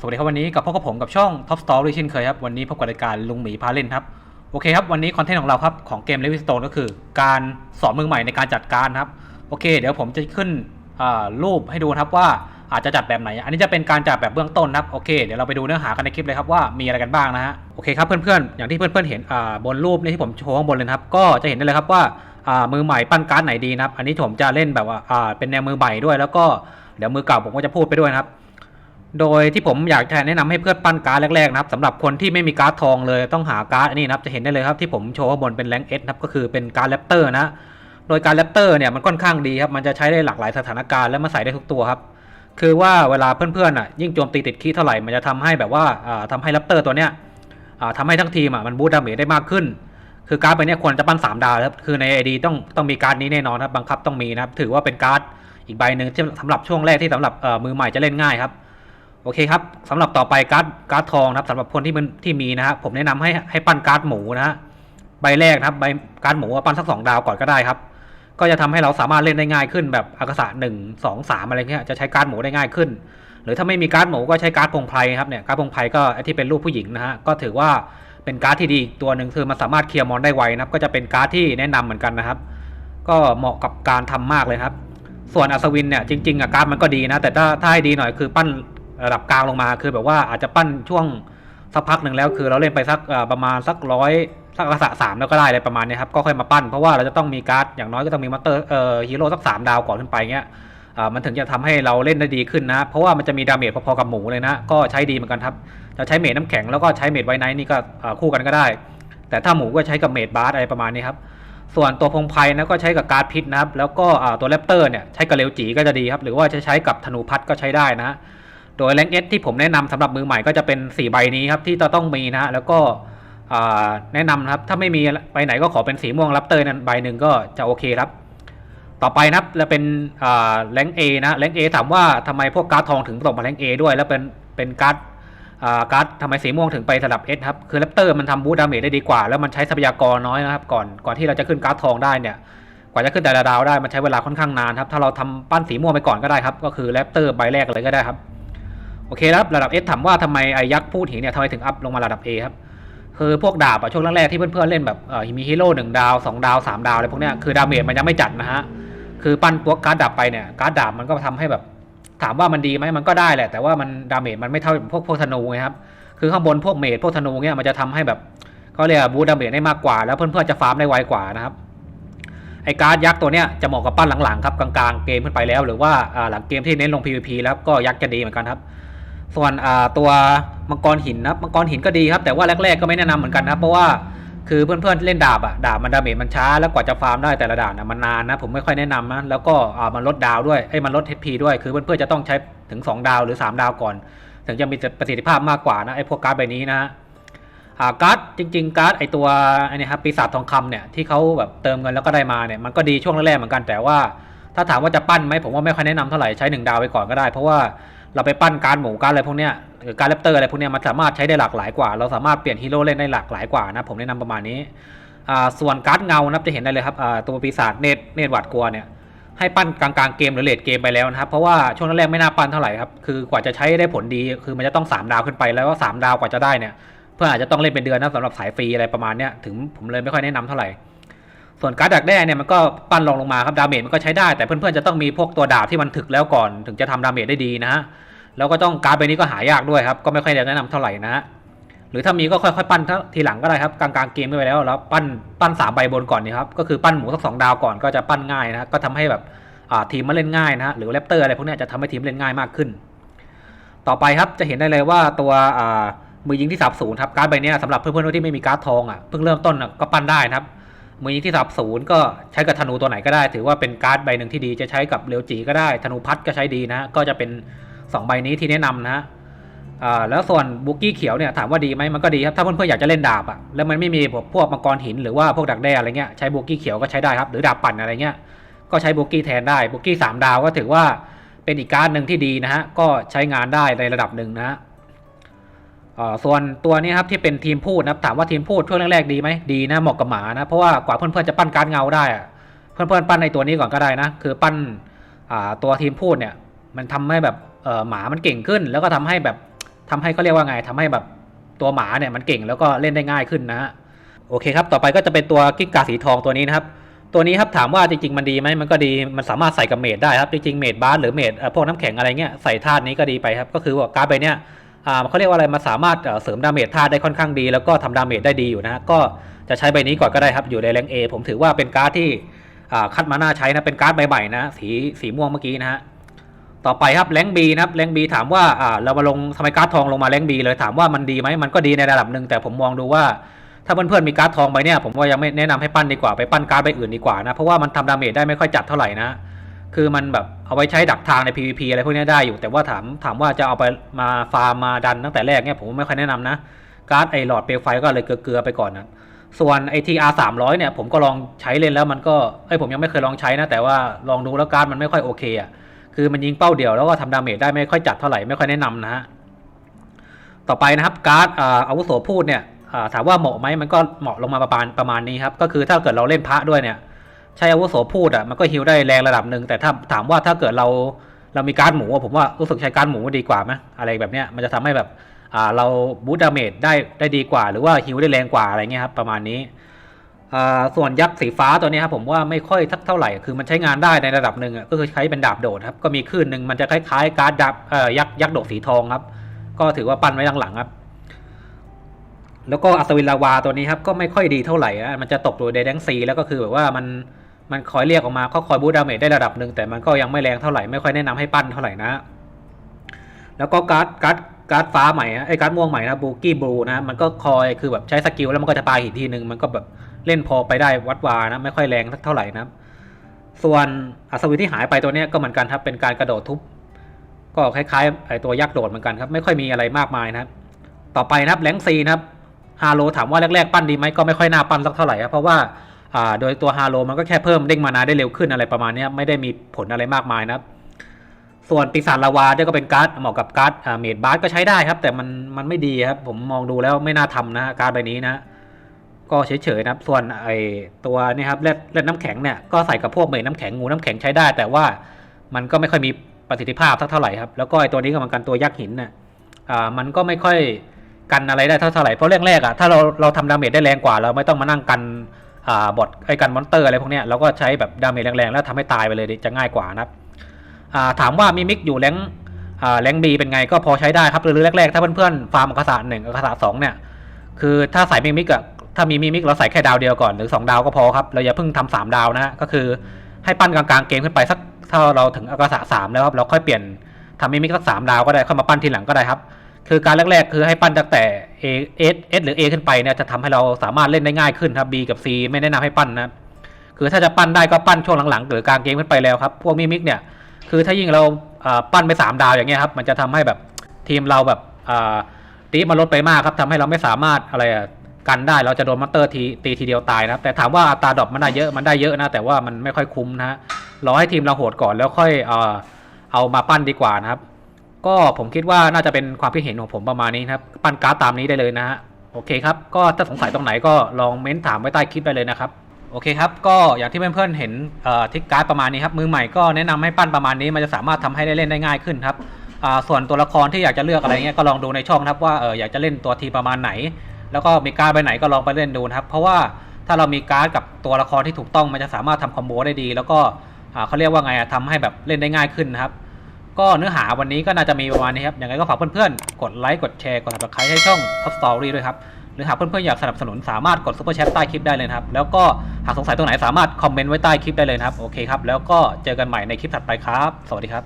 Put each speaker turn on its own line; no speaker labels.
สวัสดีครับวันนี้กับพบกับผมกับช่อง Top Story เช่นเคยครับวันนี้พบกับรายการลุงหมีพาเล่นครับโอเคครับวันนี้คอนเทนต์ของเราครับของเกม l e v i s t o n e ก็คือการสอนมือใหม่ในการจัดการครับโอเค เดี๋ยวผมจะขึ้นรูปให้ดูครับว่าอาจจะจัดแบบไหน อันนี้จะเป็นการจัดแบบเบื้องต้นครับโอเคเดี๋ยวเราไปดูเนื้อหากันในคลิปเลยครับว่ามีอะไรกันบ้างนะฮะโอเคครับเพื่อนๆอย่างที่เพื่อนๆเห็นบนรูปนี่ที่ผมโชว์ข้างบนเลยครับก็จะเห็นได้เลยครับว่ามือใหม่ปั้นการ์ดไหนดีนะครับอันนี้ผมจะเล่นแบบว่าเป็นแนวมือใหม่ด้วย แล้วก็เดี๋ยวมือเก่าผมก็จะพูดไปด้วยนะครับ โดยที่ผมอยากจะแนะนำให้เพื่อนปั้นการ์ดแรกๆนะครับสำหรับคนที่ไม่มีการ์ดทองเลยต้องหาการ์ดอันนี้นะครับจะเห็นได้เลยครับที่ผมโชว์ข้างบนเป็นแรงเอสครับก็คือเป็นการ์ดแรปเตอร์นะโดยการแรปเตอร์เนี่ยมันค่อนข้างดีครับมันจะใช้ได้หลากหลายสถานการณ์และมาใส่ได้ทุกตัวครับคือว่าเวลาเพื่อนๆอะยิ่งโจมตีติดคีเท่าไหร่มันจะทำให้แบบว่าอ่าทำให้แรปเตอร์ตัวเนี้ยอ่าทำให้ทั้งทีมอะมันบูตดาเมจได้มากขึ้น คือการ์ดใบเนี้ยควรจะปั้น3ดาวครับคือใน AD ต้องต้องมีการ์ดนี้แน่นอนครับบังคับต้องมีนะครับถือว่าเป็นการ์ดอีกใบหนึ่งที่สำหรับช่วงแรกที่สำหรับมือใหม่จะเล่นง่ายครับ อเคครับสำหรับต่อไปการ์ดการ์ดทองนะครับสำหรับคนที่มันที่มีนะฮะผมแนะนำให้ให้ปั้นการ์ดหมูนะฮะใบแรกนะครับใบการ์ดหมูปั้นสักสองดาวก่อนก็ได้ครับ ก็จะทำให้เราสามารถเล่นได้ง่ายขึ้นแบบอากาศหนึ่งสองสามอะไรเงี้ยจะใช้การ์ดหมูได้ง่ายขึ้น หรือถ้าไม่มีการ์ดหมูก็ใช้การ์ดพงไพรครับเนี่ยการ์ดพงไพรก็ไอที่เป็นรูปผู้หญิงนะฮะก็ถือว่าเป็นการ์ดที่ดีตัวหนึ่งคือมันสามารถเคลียร์มอนได้ไวนะครับ ก็จะเป็นการ์ดที่แนะนำเหมือนกันนะครับ ก็เหมาะกับการทำมากเลยครับส่วนอัศวินเนี่ยจริงๆอะการ์ดมันก็ดีนะ แต่ถ้าถ้าให้ดีหน่อยคือปั้น ระดับกลางลงมาคือแบบว่าอาจจะปั้นช่วงสักพักหนึ่งแล้วคือเราเล่นไปสักประมาณสักร้อยสักกระสะสามแล้วก็ได้อะไรประมาณนี้ครับก็ค่อยมาปั้นเพราะว่าเราจะต้องมีการ์ดอย่างน้อยก็ต้องมีมาสเตอร์เอ่อฮีโร่สักสามดาวก่อนขึ้นไปเงี้ยมันถึงจะทำให้เราเล่นได้ดีขึ้นนะ เพราะว่ามันจะมีดาเมจพอๆกับหมูเลยนะ ก็ใช้ดีเหมือนกันครับ จะใช้เมดน้ำแข็งแล้วก็ใช้เมดไวไนท์นี่ก็คู่กันก็ได้ แต่ถ้าหมูก็ใช้กับเมดบาร์สอะไรประมาณนี้ครับ ส่วนตัวพงไพรนะก็ใช้กับการ์ดพิษนะครับ แล้วก็ตัวแรปเตอร์เนี่ยใช้กับเรวจีก็จะดีครับ หรือว่าจะใช้กับธนูพัดก็ใช้ได้นะ โดยแรงเอสที่ผมแนะนำสำหรับมือใหม่ก็จะเป็น 4 ใบนี้ครับที่จะต้องมีนะ แล้วก็แนะนำนะครับถ้าไม่มีใบไหนก็ขอเป็นสีม่วงแรปเตอร์นั้นใบหนึ่งก็จะโอเคครับ ต่อไปนะครับแล้วเป็นแรงเอนะแรงเอถามว่าทำไมพวกการ์ดทองถึงตกมาแรงเอด้วย แล้วเป็นเป็นการ์ดการ์ดทำไมสีม่วงถึงไปสลับเอสครับคือแรปเตอร์มันทำบูทดาเมจได้ดีกว่า แล้วมันใช้ทรัพยากรน้อยนะครับก่อนก่อนที่เราจะขึ้นการ์ดทองได้เนี่ยกว่าจะขึ้นแต่ละดาวได้มันใช้เวลาค่อนข้างนานครับถ้าเราทำปั้นสีม่วงไปก่อนก็ได้ครับก็คือแรปเตอร์ใบแรกเลยก็ได้ครับ โอเคแล้วระดับ S ถามว่าทำไมไอ้ยักษ์พูดหินเนี่ยทำไมถึงอัพลงมาระดับ A ครับคือพวกดาบอะช่วงแรกๆที่เพื่อนๆเล่นแบบมีฮีโร่หนึ่งดาวสองดาวสามดาวอะไรพวกเนี้ยคือดาเมจมันยังไม่จัดนะฮะคือปั้นพวกการ์ดดาบไปเนี่ยการ์ดดาบมันก็ทำให้แบบถามว่ามันดีไหมมันก็ได้แหละ แต่ว่ามันดาเมจมันไม่เท่าพวกพวกธนูไงครับคือข้างบนพวกเมจพวกธนูเนี่ยมันจะทำให้แบบเขาเรียกบูดาเมจได้มากกว่า แล้วเพื่อนๆจะฟาร์มได้ไวกว่านะครับไอ้การ์ดยักษ์ตัวเนี้ยจะเหมาะกับปั้นหลังๆครับกลางๆเกมขึ้นไปแล้ว หรือว่าหลังเกมที่เน้นลง PVP แล้วก็ยักษ์จะดีเหมือนกันครับ ส่วนตัวมังกรหินนะมังกรหินก็ดีครับ แต่ว่าแรกๆก็ไม่แนะนำเหมือนกันนะเพราะว่าคือเพื่อนๆเล่นดาบอะดาบมันดาเมจมันช้าแล้วกว่าจะฟาร์มได้แต่ละดานนะมันนานนะผมไม่ค่อยแนะนำนะแล้วก็มันลดดาวด้วยไอ้มันลด HP ด้วยคือเพื่อนๆจะต้องใช้ถึง 2 ดาวหรือ 3 ดาวก่อน ถึงจะมีประสิทธิภาพมากกว่านะไอ้พวกการ์ดใบนี้นะอ่าการ์ดจริง ๆ การ์ดไอ้ตัวไอนี่ครับปีศาจทองคำเนี่ยที่เขาแบบเติมเงินแล้วก็ได้มาเนี่ยมันก็ดีช่วงแรกๆเหมือนกันแต่ว่า ถ้าถามว่าจะปั้นไหมผมว่าไม่ค่อยแนะนำเท่าไหร่ใช้หนึ่งดาวไปก่อนก็ได้ เพราะว่า เราไปปั้นการหมูการอะไรพวกเนี้ยการดแรปเตอร์อะไรพวกเนี้ยมันสามารถใช้ได้หลากหลายกว่า เราสามารถเปลี่ยนฮีโร่เล่นได้หลากหลายกว่านะผมแนะนำประมาณนี้ส่วนการ์ดเงานะครับจะเห็นได้เลยครับตัวปีศาจเนตเนตหวัดกลัวเนี่ยให้ปั้นกลางๆเกมหรือเลดเกมไปแล้วนะครับ เพราะว่าช่วงแรกไม่น่าปั้นเท่าไหร่ครับคือกว่าจะใช้ได้ผลดีคือมันจะต้อง 3 ดาวขึ้นไปแล้วก็สามดาวกว่าจะได้เนี่ยเพื่ออาจจะต้องเล่นเป็นเดือนนะสำหรับสายฟรีอะไรประมาณเนี้ยถึงผมเลยไม่ค่อยแนะนำเท่าไหร่ ส่วนการ์ดดักแด้เนี่ยมันก็ปั้นลงลงมาครับดาเมจมันก็ใช้ได้ แต่เพื่อนๆจะต้องมีพวกตัวดาบที่มันถึกแล้วก่อนถึงจะทำดาเมจได้ดีนะฮะแล้วก็ต้องการ์ดใบนี้ก็หายากด้วยครับก็ไม่ค่อยแนะนำเท่าไหร่นะฮะหรือถ้ามีก็ค่อยๆปั้นทีหลังก็ได้ครับกลางๆเกมไปแล้วแล้วปั้นปั้นสามใบบนก่อนนี่ครับก็คือปั้นหมูสักสองดาวก่อนก็จะปั้นง่ายนะก็ทำให้แบบทีมมาเล่นง่ายนะฮะหรือแรปเตอร์อะไรพวกนี้จะทำให้ทีมเล่นง่ายมากขึ้น ต่อไปครับจะเห็นได้เลยว่าตัวมือยิงที่สับศูนย์ครับการ์ดใบนี้สำหรับเพื่อนๆที่ไม่มีการ์ดทองอะเพิ่งเริ่มต้นก็ปั้นได้นะครับ มือยิงที่สับศูนย์ก็ใช้กับธนูตัวไหนก็ได้ ถือว่าเป็นการ์ดใบหนึ่งที่ดีจะใช้กับเรียวจีก็ได้ ธนูพัดก็ใช้ดีนะก็จะเป็น 2 ใบนี้ที่แนะนำนะอ่าแล้วส่วนบุกี้เขียวเนี่ยถามว่าดีไหมมันก็ดีครับถ้าเพื่อนๆอยากจะเล่นดาบอะแล้วมันไม่มีพวกมังกรหินหรือว่าพวกดักแด้อะไรเงี้ยใช้บุกี้เขียวก็ใช้ได้ครับหรือดาบปั่นอะไรเงี้ยก็ใช้บุกี้แทนได้บุกี้สามดาวก็ถือว่าเป็นอีกการ์ดหนึ่งที่ดีนะฮะก็ใช้งานได้ในระดับหนึ่งนะฮะ ส่วนตัวนี้ครับที่เป็นทีมพูดนะครับถามว่าทีมพูดช่วงแรกๆดีไหมดีนะเหมาะกับหมานะเพราะว่ากว่าเพื่อนๆจะปั้นการดเงาได้อะเพื่อนๆปั้นในตัวนี้ก่อนก็ได้นะคือปั้นตัวทีมพูดเนี่ยมันทำให้แบบหมามันเก่งขึ้น แล้วก็ทำให้แบบทำให้ก็เรียกว่าไงทำให้แบบตัวหมาเนี่ยมันเก่งแล้วก็เล่นได้ง่ายขึ้นนะฮะโอเคครับต่อไปก็จะเป็นตัวกิ้งกาสีทองตัวนี้นะครับตัวนี้ครับถามว่าจริงๆมันดีไหมมันก็ดีมันสามารถใส่กับเมดได้ครับจริงๆเมดบาสหรือเมดพวกน้ำแข็งอะไรเงี้ยใส่ธาตุนี้ก็ดีไปครับก็คือว่าการ์ดใบเนี้ย เขาเรียกว่าอะไรมันสามารถเสริมดาเมจธาตุได้ค่อนข้างดี แล้วก็ทำดาเมจได้ดีอยู่นะ ก็จะใช้ใบนี้ก่อนก็ได้ครับอยู่ในแรงเอผมถือว่าเป็นการ์ดที่คัดมาหน้าใช้นะเป็นการ์ดใบใหม่นะสีสีม่วงเมื่อกี้นะฮะต่อไปครับแรงบีนะครับแรงบีถามว่าอ่าเรามาลงทำไมการ์ดทองลงมาแรงบีเลยถามว่ามันดีไหมมันก็ดีในระดับหนึ่งแต่ผมมองดูว่าถ้าเพื่อนๆมีการ์ดทองไปเนี่ยผมว่ายังไม่แนะนำให้ปั้นดีกว่าไปปั้นการ์ดใบอื่นดีกว่านะเพราะว่ามันทำดาเมจได้ไม่ค่อยจัดเท่าไหร่นะ คือมันแบบเอาไว้ใช้ดักทางใน PVP อะไรพวกนี้ได้อยู่ แต่ว่าถามถามว่าจะเอาไปมาฟาร์มมาดันตั้งแต่แรกเนี่ยผมไม่ค่อยแนะนำนะ การ์ดไอหลอดเปลวไฟก็เลยเกลือๆไปก่อนนะส่วนไอทีอาร์สามร้อยเนี่ยผมก็ลองใช้เล่นแล้วมันก็ไอผมยังไม่เคยลองใช้นะ แต่ว่าลองดูแล้วการ์ดมันไม่ค่อยโอเคอะคือมันยิงเป้าเดียวแล้วก็ทำดาเมจได้ไม่ค่อยจัดเท่าไหร่ไม่ค่อยแนะนำนะฮะต่อไปนะครับการ์ดอาวุโสพูดเนี่ยถามว่าเหมาะไหมมันก็เหมาะลงมาประมาณประมาณนี้ครับก็คือถ้าเกิดเราเล่นพระด้วยเนี่ย ใช้อาวุโสพูดอะมันก็ฮิวได้แรงระดับหนึ่งแต่ถ้าถามว่าถ้าเกิดเราเรามีการ์ดหมูผมว่ารู้สึกใช้การ์ดหมูดีกว่าไหมอะไรแบบเนี้ยมันจะทำให้แบบอ่าเราบูตดาเมจได้ได้ดีกว่า หรือว่าฮิวได้แรงกว่าอะไรเงี้ยครับประมาณนี้อ่าส่วนยักษ์สีฟ้าตัวนี้ครับผมว่าไม่ค่อยทักเท่าไหร่คือมันใช้งานได้ในระดับหนึ่งอะก็คือใช้เป็นดาบโดดครับก็มีคลื่นหนึ่งมันจะคล้ายๆ การ์ดดับเอ่อยักษ์ยักษ์โดดสีทองครับ ก็ถือว่าปั้นไว้หลังๆครับแล้วก็อัศวินลาวาตัวนี้ครับก็ไม่ค่อยดีเท่าไหร่มันจะตกตัวเดแดงซีแล้วก็คือแบบว่ามัน มันคอยเรียกออกมาก็คอยบูดาเมจได้ระดับหนึ่งแต่มันก็ยังไม่แรงเท่าไหร่ไม่ค่อยแนะนำให้ปั้นเท่าไหร่นะ แล้วก็การ์ดการ์ดการ์ดฟ้าใหม่นะไอ้การ์ดม่วงใหม่นะบูกี้บลูนะมันก็คอยคือแบบใช้สกิลแล้วมันก็จะตายอีกทีหนึ่งมันก็แบบเล่นพอไปได้วัดวานะไม่ค่อยแรงสักเท่าไหร่นะส่วนอัศวินที่หายไปตัวเนี้ยก็เหมือนกันครับเป็นการกระโดดทุบก็คล้ายๆไอตัวยักษ์โดดเหมือนกันครับไม่ค่อยมีอะไรมากมายนะครับ ต่อไปนะครับแรงซีนะครับฮาโลถามว่าแรกๆปั้นดีไหมก็ไม่ค่อยน่าปั้นสักเท่าไหร่ครับเพราะว่า โดยตัวฮาโลมันก็แค่เพิ่มเด้งมานาได้เร็วขึ้นอะไรประมาณนี้ไม่ได้มีผลอะไรมากมายนะส่วนปีศาจลาวาเนี่ยก็เป็นการ์ดเหมาะกับการ์ดเมดบาร์ก็ใช้ได้ครับ แต่มันมันไม่ดีครับ ผมมองดูแล้วไม่น่าทำนะการ์ดใบนี้นะ ก็เฉยๆนะครับส่วนไอตัวนี่ครับเลือดน้ำแข็งเนี่ยก็ใส่กับพวกเมดน้ำแข็งงูน้ำแข็งใช้ได้ แต่ว่ามันก็ไม่ค่อยมีประสิทธิภาพสักเท่าไหร่ครับแล้วก็ไอตัวนี้ก็เหมือนกันตัวยักษ์หินเนี่ยอ่ามันก็ไม่ค่อยกันอะไรได้เท่าไหร่เพราะเรื่องแรกอะถ้าเราเราทำดาเมจได้แรงกว่าเราไม่ต้องมานั่งกัน บอทไอกันมอนเตอร์อะไรพวกเนี้ยเราก็ใช้แบบดาเมจแรงๆ แล้วทำให้ตายไปเลยจะง่ายกว่านะครับอ่าถามว่ามิมิกอยู่แรงอ่าแรงบีเป็นไงก็พอใช้ได้ครับหรือแรกๆ ถ้าเพื่อนๆฟาร์มอักษรหนึ่งอักษรสองเนี่ยคือถ้าใส่มิมิกอะถ้ามีมิมิกเราใส่แค่ดาวเดียวก่อนหรือ 2 ดาวก็พอครับเราอย่าเพิ่งทำสามดาวนะฮะก็คือให้ปั้นกลางๆเกมขึ้นไปสักถ้าเราถึงอากาศสามแล้วครับเราค่อยเปลี่ยนทำมิมิกสักสามดาวก็ได้ค่อยมาปั้นทีหลังก็ได้ครับ คือการแรกๆ คือให้ปั้นตั้งแต่ A S S หรือ A ขึ้นไปเนี่ยจะทำให้เราสามารถเล่นได้ง่ายขึ้นครับ B กับ C ไม่แนะนำให้ปั้นนะคือถ้าจะปั้นได้ก็ปั้นช่วงหลังๆหรือกลางเกมขึ้นไปแล้วครับ พวกมิมิกเนี่ยคือถ้ายิ่งเราปั้นไปสามดาวอย่างเงี้ยครับมันจะทำให้แบบทีมเราแบบตีมันลดไปมากครับทำให้เราไม่สามารถอะไรกันได้เราจะโดนมอนเตอร์ทีตีทีเดียวตายนะแต่ถามว่าอัตราดรอปมันได้เยอะมันได้เยอะนะแต่ว่ามันไม่ค่อยคุ้มนะฮะรอให้ทีมเราโหดก่อนแล้วค่อยเอามาปั้นดีกว่านะครับ ก็ผมคิดว่าน่าจะเป็นความคิดเห็นของผมประมาณนี้นะครับ ปั้นการ์ดตามนี้ได้เลยนะฮะโอเคครับ ก็ถ้าสงสัยตรงไหนก็ลองเม้นถามไว้ใต้คลิปได้เลยนะครับโอเคครับ ก็อย่างที่เพื่อนๆเห็นทิกการ์ดประมาณนี้ครับมือใหม่ก็แนะนำให้ปั้นประมาณนี้มันจะสามารถทำให้ได้เล่นได้ง่ายขึ้นครับส่วนตัวละครที่อยากจะเลือกอะไรเงี้ยก็ลองดูในช่องครับว่าเอออยากจะเล่นตัวทีประมาณไหน แล้วก็มีการ์ดไปไหนก็ลองไปเล่นดูนะครับ เพราะว่าถ้าเรามีการ์ดกับตัวละครที่ถูกต้องมันจะสามารถทำคอมโบได้ดี แล้วก็เขาเรียกว่าไงอะทำให้แบบเล่นได้ง่ายขึ้นนะครับ ก็เนื้อหาวันนี้ก็น่าจะมีประมาณนี้ครับยังไงก็ฝากเพื่อนๆ กดไลค์ กดแชร์ กด subscribe ให้ช่อง Top Story ด้วยครับ หรือหากเพื่อนๆ อยากสนับสนุนสามารถกดซุปเปอร์แชทใต้คลิปได้เลยครับ แล้วก็หากสงสัยตรงไหนสามารถคอมเมนต์ไว้ใต้คลิปได้เลยครับ โอเคครับ แล้วก็เจอกันใหม่ในคลิปถัดไปครับ สวัสดีครับ